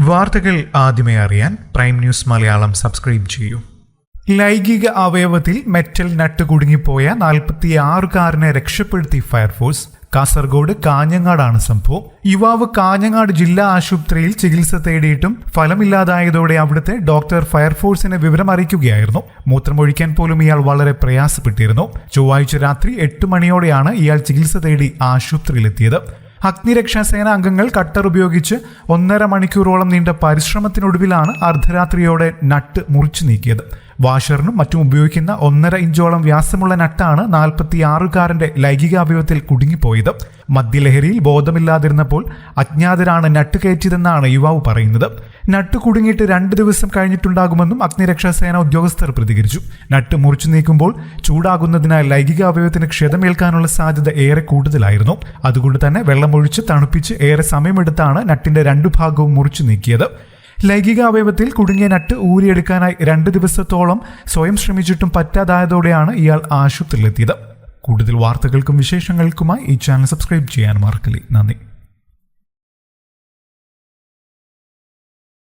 വാർത്തകൾ ആദ്യമേ അറിയാൻ പ്രൈം ന്യൂസ് മലയാളം സബ്സ്ക്രൈബ് ചെയ്യൂ. ലൈംഗിക അവയവത്തിൽ മെറ്റൽ നട്ട് കുടുങ്ങിപ്പോയ നാൽപ്പത്തിയാറുകാരനെ രക്ഷപ്പെടുത്തി ഫയർഫോഴ്സ്. കാസർഗോഡ് കാഞ്ഞങ്ങാടാണ് സംഭവം. യുവാവ് കാഞ്ഞങ്ങാട് ജില്ലാ ആശുപത്രിയിൽ ചികിത്സ തേടിയിട്ടും ഫലമില്ലാതായതോടെ അവിടുത്തെ ഡോക്ടർ ഫയർഫോഴ്സിനെ വിവരം അറിയിക്കുകയായിരുന്നു മൂത്രമൊഴിക്കാൻ പോലും ഇയാൾ വളരെ പ്രയാസപ്പെട്ടിരുന്നു. ചൊവ്വാഴ്ച രാത്രി എട്ട് മണിയോടെയാണ് ഇയാൾ ചികിത്സ തേടി ആശുപത്രിയിലെത്തിയത്. അഗ്നിരക്ഷാസേന അംഗങ്ങൾ കട്ടർ ഉപയോഗിച്ച് ഒന്നര മണിക്കൂറോളം നീണ്ട പരിശ്രമത്തിനൊടുവിലാണ് അർദ്ധരാത്രിയോടെ നട്ട് മുറിച്ചു നീക്കിയത്. വാഷറിനും മറ്റും ഉപയോഗിക്കുന്ന ഒന്നര ഇഞ്ചോളം വ്യാസമുള്ള നട്ടാണ് നാൽപ്പത്തിയാറുകാരന്റെ ലൈംഗികാവയവത്തിൽ കുടുങ്ങിപ്പോയത്. മദ്യലഹരിയിൽ ബോധമില്ലാതിരുന്നപ്പോൾ അജ്ഞാതരാണ് നട്ട് കയറ്റിയതെന്നാണ് യുവാവ് പറയുന്നത്. നട്ട് കുടുങ്ങിയിട്ട് രണ്ട് ദിവസം കഴിഞ്ഞിട്ടുണ്ടാകുമെന്നും അഗ്നിരക്ഷാസേന ഉദ്യോഗസ്ഥർ പ്രതികരിച്ചു. നട്ട് മുറിച്ചു നീക്കുമ്പോൾ ചൂടാകുന്നതിനാൽ ലൈംഗികാവയവത്തിന് ക്ഷതമേൽക്കാനുള്ള സാധ്യത ഏറെ കൂടുതലായിരുന്നു. അതുകൊണ്ട് തന്നെ വെള്ളമൊഴിച്ച് തണുപ്പിച്ച് ഏറെ സമയമെടുത്താണ് നട്ടിന്റെ രണ്ടു ഭാഗവും മുറിച്ചു നീക്കിയത്. ലൈംഗിക അവയവത്തിൽ കുടുങ്ങിയ നട്ട് ഊരിയെടുക്കാനായി രണ്ട് ദിവസത്തോളം സ്വയം ശ്രമിച്ചിട്ടും പറ്റാതായതോടെയാണ് ഇയാൾ ആശുപത്രിയിലെത്തിയത്. കൂടുതൽ വാർത്തകൾക്കും വിശേഷങ്ങൾക്കുമായി ഈ ചാനൽ സബ്സ്ക്രൈബ് ചെയ്യാൻ മറക്കല്ലേ. നന്ദി.